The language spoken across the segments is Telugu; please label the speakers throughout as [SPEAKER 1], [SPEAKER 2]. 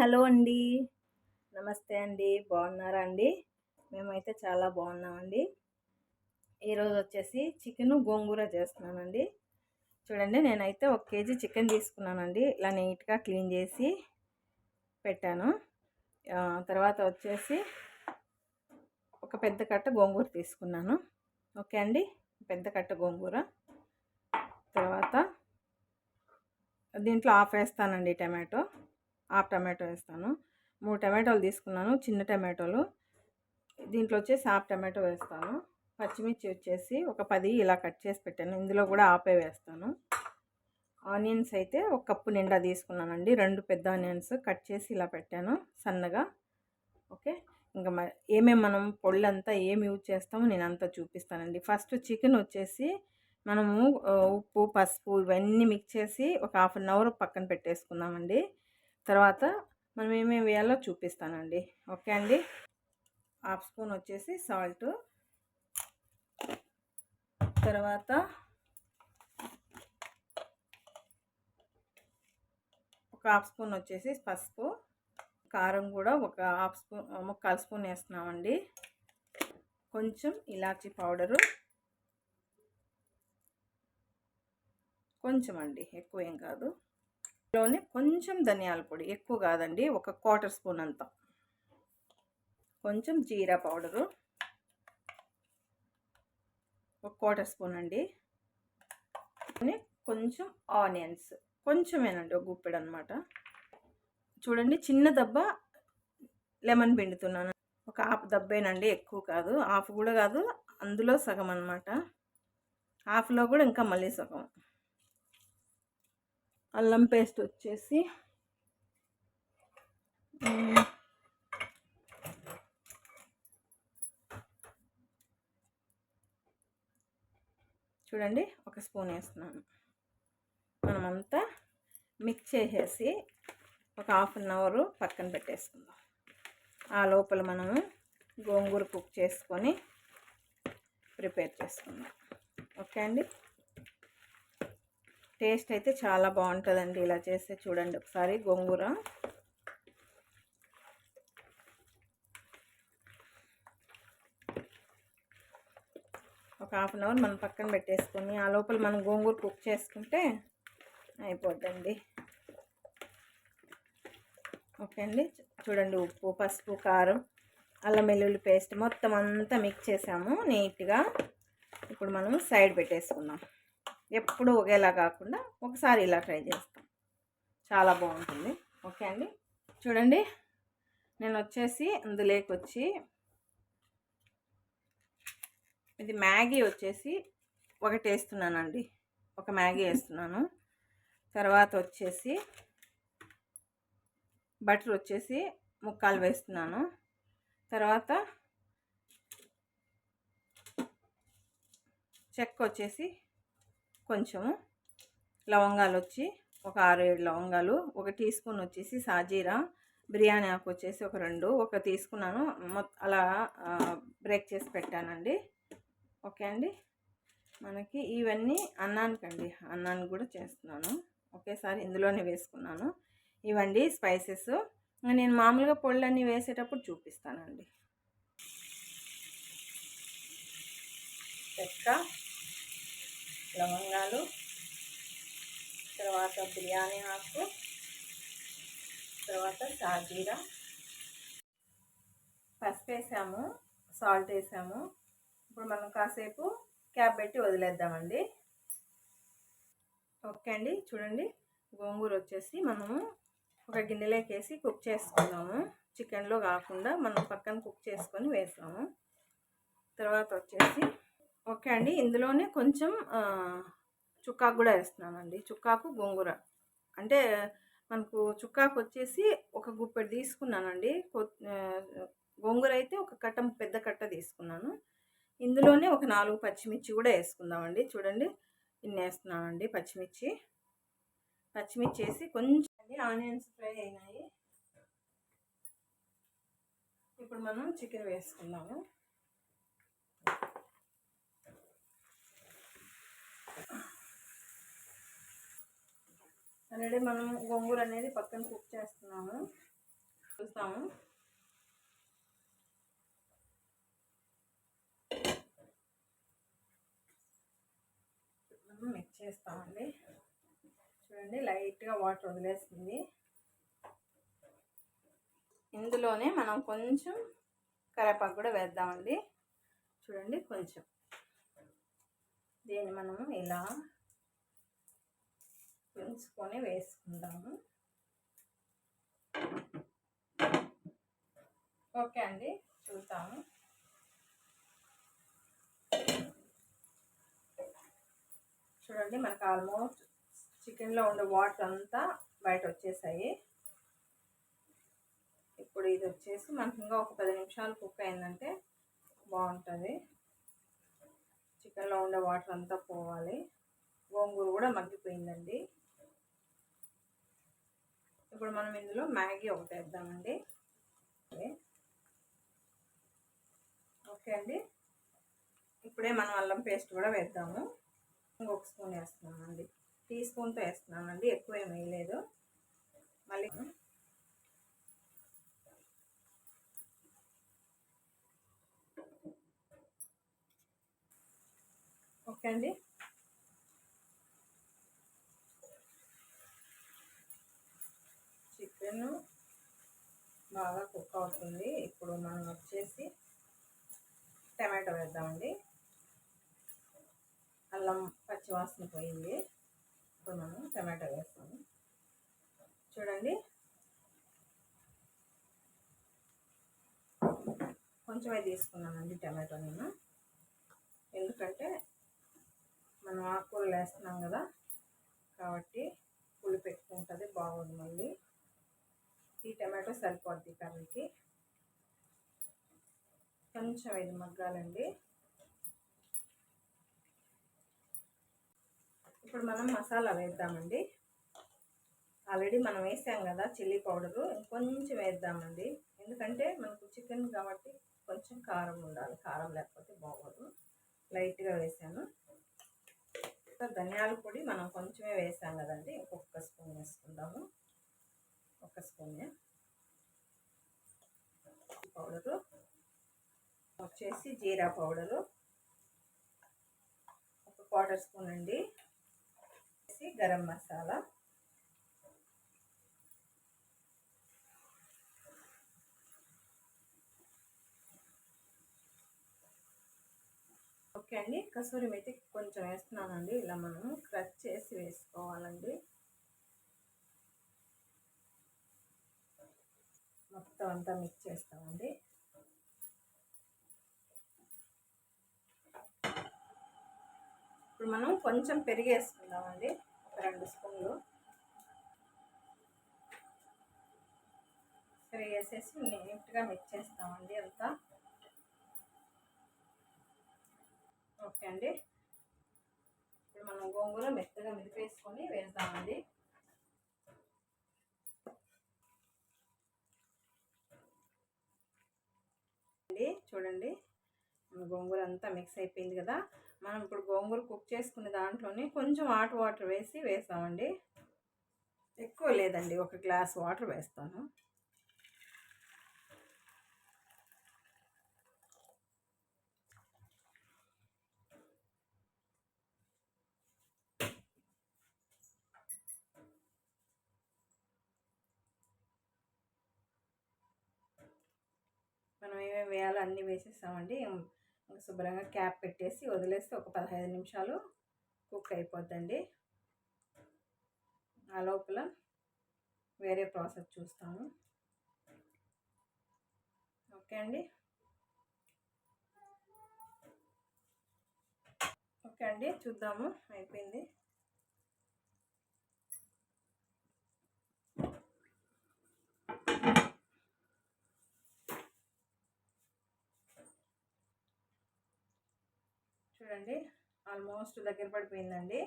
[SPEAKER 1] హలో అండి. నమస్తే అండి. బాగున్నారా అండి? మేమైతే చాలా బాగున్నామండి. ఈరోజు వచ్చేసి చికెన్ గోంగూర చేస్తున్నానండి. చూడండి నేనైతే ఒక కేజీ చికెన్ తీసుకున్నానండి. ఇలా నీట్గా క్లీన్ చేసి పెట్టాను. తర్వాత వచ్చేసి ఒక పెద్ద కట్ట గోంగూర తీసుకున్నాను. ఓకే అండి? పెద్ద కట్ట గోంగూర. తర్వాత దీంట్లో ఆఫ్ వేస్తానండి టమాటో. హాఫ్ టమాటో వేస్తాను. మూడు టమాటోలు తీసుకున్నాను చిన్న టమాటోలు. దీంట్లో వచ్చేసి హాఫ్ టమాటో వేస్తాను. పచ్చిమిర్చి వచ్చేసి ఒక పది ఇలా కట్ చేసి పెట్టాను. ఇందులో కూడా ఆపే వేస్తాను. ఆనియన్స్ అయితే ఒక కప్పు నిండా తీసుకున్నానండి. రెండు పెద్ద ఆనియన్స్ కట్ చేసి ఇలా పెట్టాను సన్నగా. ఓకే? ఇంకా ఏమేమి మనం పొళ్ళంతా ఏమి యూజ్ చేస్తామో నేను అంతా చూపిస్తానండి. ఫస్ట్ చికెన్ వచ్చేసి మనము ఉప్పు పసుపు ఇవన్నీ మిక్స్ చేసి ఒక హాఫ్ అన్ అవర్ పక్కన పెట్టేసుకుందామండి. తర్వాత మనం ఏమేమి వేయాలో చూపిస్తానండి. ఓకే అండి? హాఫ్ స్పూన్ వచ్చేసి సాల్ట్. తర్వాత ఒక హాఫ్ స్పూన్ వచ్చేసి పసుపు. కారం కూడా ఒక హాఫ్ స్పూన్ ముక్కాలు స్పూన్ వేస్తున్నామండి. కొంచెం ఇలాచీ పౌడరు. కొంచెం అండి ఎక్కువ ఏం కాదు. లోనే కొంచెం ధనియాల పొడి ఎక్కువ కాదండి ఒక క్వార్టర్ స్పూన్ అంత. కొంచెం జీరా పౌడరు ఒక క్వార్టర్ స్పూన్ అండి. కొంచెం ఆనియన్స్ కొంచెమేనండి ఒక గుప్పెడు అనమాట చూడండి చిన్న దెబ్బ లెమన్ పిండుతున్నాను. ఒక హాఫ్ దబ్బేనండి ఎక్కువ కాదు హాఫ్ కూడా కాదు అందులో సగం అనమాట హాఫ్లో కూడా ఇంకా మళ్ళీ సగం. అల్లం పేస్ట్ వచ్చేసి చూడండి ఒక స్పూన్ వేస్తున్నాను. మనమంతా మిక్స్ చేసేసి ఒక హాఫ్ అన్ అవర్ పక్కన పెట్టేసుకుందాం. ఆ లోపల మనము గోంగూర కుక్ చేసుకొని ప్రిపేర్ చేసుకుందాం. ఓకే అండి? టేస్ట్ అయితే చాలా బాగుంటుందండి ఇలా చేస్తే చూడండి ఒకసారి గోంగూర. ఒక హాఫ్ అన్ అవర్ మనం పక్కన పెట్టేసుకొని ఆ లోపల మనం గోంగూర కుక్ చేసుకుంటే అయిపోద్దండి. ఓకే అండి చూడండి ఉప్పు పసుపు కారం అల్లం వెల్లుల్లి పేస్ట్ మొత్తం అంతా మిక్స్ చేసాము నీట్గా. ఇప్పుడు మనం సైడ్ పెట్టేసుకుందాం. ఎప్పుడు ఒకేలా కాకుండా ఒకసారి ఇలా ట్రై చేస్తాం. చాలా బాగుంటుంది. ఓకే అండి? చూడండి. నేను వచ్చేసి అందులోకి వచ్చి ఇది మ్యాగీ వచ్చేసి ఒకటి వేస్తున్నానండి ఒక మ్యాగీ వేస్తున్నాను. తర్వాత వచ్చేసి బటర్ వచ్చేసి ముక్కాలు వేస్తున్నాను. తర్వాత చెక్క వచ్చేసి కొంచెము లవంగాలు వచ్చి ఒక ఆరు ఏడు లవంగాలు ఒక టీ స్పూన్ వచ్చేసి సాజీరా బిర్యానీ ఆకు వచ్చేసి ఒక రెండు ఒక తీసుకున్నాను. అలా బ్రేక్ చేసి పెట్టానండి. ఓకే అండి? మనకి ఇవన్నీ అన్నానికండి. అన్నానికి కూడా చేస్తున్నాను. ఒకేసారి ఇందులోనే వేసుకున్నాను. ఇవండి స్పైసెస్. నేను మామూలుగా పొళ్ళన్నీ వేసేటప్పుడు చూపిస్తానండి. చెక్క. లవంగాలు తర్వాత బిర్యానీ ఆకు తర్వాత సాజీరా. పసుపు వేసాము సాల్ట్ వేసాము. ఇప్పుడు మనం కాసేపు క్యాప్ పెట్టి వదిలేద్దామండి. ఓకే అండి చూడండి. గోంగూర వచ్చేసి మనము ఒక గిన్నెలోకి వేసి కుక్ చేసుకున్నాము. చికెన్లో కాకుండా మనం పక్కన కుక్ చేసుకొని వేసాము. తర్వాత వచ్చేసి ఓకే అండి. ఇందులోనే కొంచెం చుక్కాకు కూడా వేస్తున్నానండి. చుక్కాకు గోంగూర. అంటే మనకు చుక్కాకు వచ్చేసి ఒక గుప్పెడు తీసుకున్నానండి. గోంగూర అయితే ఒక కట్ట పెద్ద కట్ట తీసుకున్నాను. ఇందులోనే ఒక నాలుగు పచ్చిమిర్చి కూడా వేసుకుందామండి. చూడండి ఇన్ని వేస్తున్నానండి పచ్చిమిర్చి. పచ్చిమిర్చి వేసి కొంచెం ఆనియన్స్ ఫ్రై అయినాయి. ఇప్పుడు మనం చికెన్ వేసుకుందాము. ఆల్రెడీ మనం గోంగూర అనేది పక్కన కుక్ చేస్తున్నాము. చూస్తాము. మనం మిక్స్ చేస్తామండి. చూడండి లైట్గా వాటర్ వదిలేస్తుంది ఇందులోనే మనం కొంచెం కరేపాకు కూడా వేద్దామండి. చూడండి కొంచెం. దీన్ని మనం ఇలా పెంచుకొని వేసుకుందాము. ఓకే అండి చూద్దాము. చూడండి మనకు ఆల్మోస్ట్ చికెన్లో ఉండే వాటర్ అంతా బయట వచ్చేసాయి. ఇప్పుడు ఇది వచ్చేసి మనకి ఇంకా ఒక పది నిమిషాలు కుక్ అయిందంటే బాగుంటుంది. చికెన్లో ఉండే వాటర్ అంతా పోవాలి. గోంగూర కూడా మగ్గిపోయిందండి. ఇప్పుడు మనం ఇందులో మ్యాగీ ఒకటి వేద్దామండి. ఓకే అండి. ఇప్పుడే మనం అల్లం పేస్ట్ కూడా వేద్దాము. ఇంకొక స్పూన్ వేస్తున్నామండి. టీ స్పూన్తో వేస్తున్నామండి. ఎక్కువ ఏం వేయలేదు. మళ్ళీ ఓకే అండి చికెన్ బాగా కుక్ అవుతుంది. ఇప్పుడు మనం వచ్చేసి టమాటో వేద్దామండి. అల్లం పచ్చివాసన పోయింది. ఇప్పుడు మనం టమాటో వేస్తాము చూడండి. కొంచెమే తీసుకున్నానండి టమాటో నేను. ఎందుకంటే మనం ఆకుకూరలు వేస్తున్నాం కదా. కాబట్టి పులి పెట్టుకుంటుంది బాగుంది మళ్ళీ. ఈ టమాటో సరిపోద్ది కర్రీకి. కొంచెం ఇది మగ్గాలండి. ఇప్పుడు మనం మసాలా వేద్దామండి. ఆల్రెడీ మనం వేసాం కదా చిల్లీ పౌడరు ఇంకొంచెం వేద్దామండి. ఎందుకంటే మనకు చికెన్ కాబట్టి కొంచెం కారం ఉండాలి కారం లేకపోతే బాగోదు. లైట్గా వేసాను. ధనియాల పొడి మనం కొంచెమే వేసాం కదండి ఇంకొక స్పూన్ వేసుకుందాము. ఒక స్పూన్ పౌడరు వచ్చేసి జీరా పౌడరు ఒక క్వార్టర్ స్పూన్ అండి. గరం మసాలా. ఓకే అండి. కసూరి మెతి కొంచెం వేస్తున్నానండి. ఇలా మనం క్రచ్ చేసి వేసుకోవాలండి. మొత్తం అంతా మిక్స్ చేస్తామండి. ఇప్పుడు మనం కొంచెం పెరిగి వేసుకుందామండి ఒక రెండు స్పూన్లు. పెరిగి వేసేసి నీట్గా మిక్స్ చేస్తామండి అంతా. ఓకే అండి. ఇప్పుడు మనం గోంగూర మెత్తగా మిరిపేసుకొని వేద్దామండి చూడండి గోంగూర అంతా మిక్స్ అయిపోయింది కదా. మనం ఇప్పుడు గోంగూర కుక్ చేసుకునే దాంట్లోనే కొంచెం హాట్ వాటర్ వేసి వేస్తామండి. ఎక్కువ లేదండి ఒక గ్లాస్ వాటర్ వేస్తాను. మనం ఏమేమి వేయాలో అన్నీ శుభ్రంగా క్యాప్ పెట్టేసి వదిలేస్తే ఒక పదహైదు నిమిషాలు కుక్ అయిపోద్దండి. ఆ లోపల వేరే ప్రాసెస్ చూస్తాము ఓకే అండి? ఓకే అండి చూద్దాము. అయిపోయింది. చూడండి. ఆల్మోస్ట్ దగ్గర పడిపోయిందండి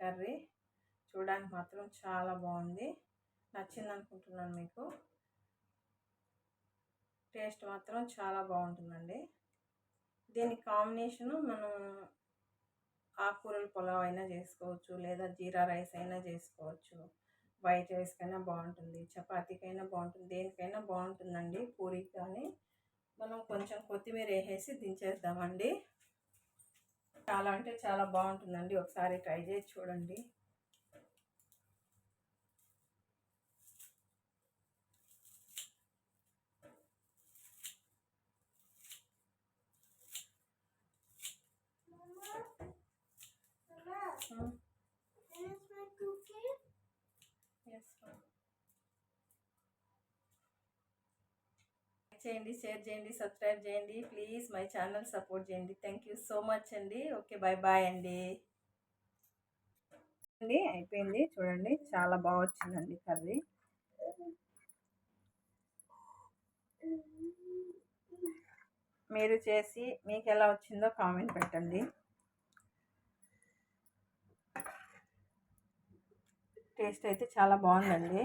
[SPEAKER 1] కర్రీ. చూడడానికి మాత్రం చాలా బాగుంది. నచ్చింది అనుకుంటున్నాను మీకు. టేస్ట్ మాత్రం చాలా బాగుంటుందండి. దీనికి కాంబినేషను మనం ఆకుకూరల పులావ్ అయినా చేసుకోవచ్చు లేదా జీరా రైస్ అయినా చేసుకోవచ్చు. వైట్ రైస్కైనా బాగుంటుంది చపాతీకైనా బాగుంటుంది దేనికైనా బాగుంటుందండి పూరికి కానీ. మనం కొంచెం కొత్తిమీర వేసేసి దించేద్దామండి. చాలా అంటే చాలా బాగుంటుందండి. ఒకసారి ట్రై చేసి చూడండి. చేయండి షేర్ చేయండి సబ్స్క్రైబ్ చేయండి. ప్లీజ్ మై ఛానల్ సపోర్ట్ చేయండి. థ్యాంక్ యూ సో మచ్ అండి. ఓకే బాయ్ బాయ్ అండి. అండి అయిపోయింది. చూడండి చాలా బాగా వచ్చిందండి కర్రీ. మీరు చేసి మీకు ఎలా వచ్చిందో కామెంట్ పెట్టండి. టేస్ట్ అయితే చాలా బాగుందండి.